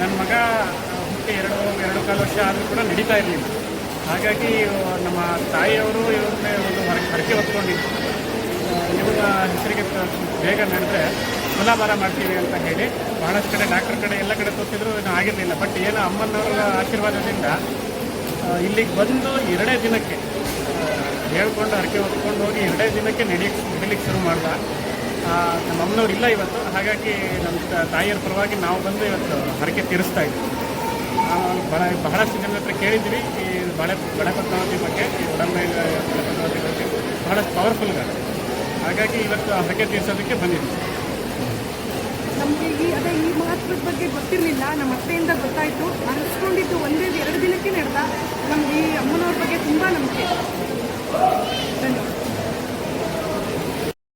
ನನ್ನ ಮಗ, ಹುಟ್ಟಿ ಎರಡು ಎರಡು ಕಾಲು ವರ್ಷ ಆದರೂ ಕೂಡ ನಡೀತಾ ಇರಲಿಲ್ಲ. ಹಾಗಾಗಿ ನಮ್ಮ ತಾಯಿಯವರು ಇವ್ರನ್ನೇ ಒಂದು ಹರ, ಹರಕೆ ಹೊತ್ಕೊಂಡಿದ್ದು ಇವರ ಹೆಸರಿಗೆ ಬೇಗ ನಡೆದ್ರೆ ತುಲಾಭಾರ ಮಾಡ್ತೀವಿ ಅಂತ ಹೇಳಿ ಬಹಳಷ್ಟು ಕಡೆ ಡಾಕ್ಟರ್ ಕಡೆ ಎಲ್ಲ ಕಡೆ ತೋರಿಸಿದ್ರು ಇನ್ನೂ ಆಗಿರಲಿಲ್ಲ. ಬಟ್ ಏನು ಅಮ್ಮನವರ ಆಶೀರ್ವಾದದಿಂದ ಇಲ್ಲಿಗೆ ಬಂದು ಎರಡೇ ದಿನಕ್ಕೆ ಹೇಳ್ಕೊಂಡು, ಹರಕೆ ಹೊತ್ಕೊಂಡು ಹೋಗಿ ಎರಡೇ ದಿನಕ್ಕೆ ನಡಿಯಕ್ಕೆ ನಡಿಲಿಕ್ಕೆ ಶುರು ಮಾಡ್ದ. ನಮ್ಮ ಅಮ್ಮನವ್ರು ಇಲ್ಲ ಇವತ್ತು. ಹಾಗಾಗಿ ನಮ್ಮ ತಾಯಿಯರ ಪರವಾಗಿ ನಾವು ಬಂದು ಇವತ್ತು ಹರಕೆ ತೀರಿಸ್ತಾ ಇದ್ದೀವಿ ಬಹಳ, ಬಹಳಷ್ಟು ಜನರ ಹತ್ರ ಕೇಳಿದ್ದೀವಿ. ಈ ಬಳೆ ಬಳೆ ಪದ್ಮಾವತಿ ಬಗ್ಗೆ, ಈ ಒಡಂಬೆ ಪದ್ಮಾವತಿ ಬಗ್ಗೆ ಬಹಳಷ್ಟು ಪವರ್ಫುಲ್ ಗಾಡಿ ಹಾಗಾಗಿ ಇವತ್ತು ಹರಕೆ ತೀರಿಸೋದಕ್ಕೆ ಬಂದಿದ್ದೀವಿ. ನಮಗೆ ಈ, ಅದೇ ಈ ಮಹತ್ವದ ಬಗ್ಗೆ ಗೊತ್ತಿರಲಿಲ್ಲ. ನಮ್ಮ ಅತ್ತೆಯಿಂದ ಗೊತ್ತಾಯಿತು. ಅನಿಸ್ಕೊಂಡಿದ್ದು ಒಂದೇ, ಎರಡು ದಿನಕ್ಕೆ ನಡೆದ ನಮ್ಗೆ ಈ ಅಮ್ಮನವ್ರ ಬಗ್ಗೆ ತುಂಬ ನಂಬಿಕೆ. ಧನ್ಯವಾದ.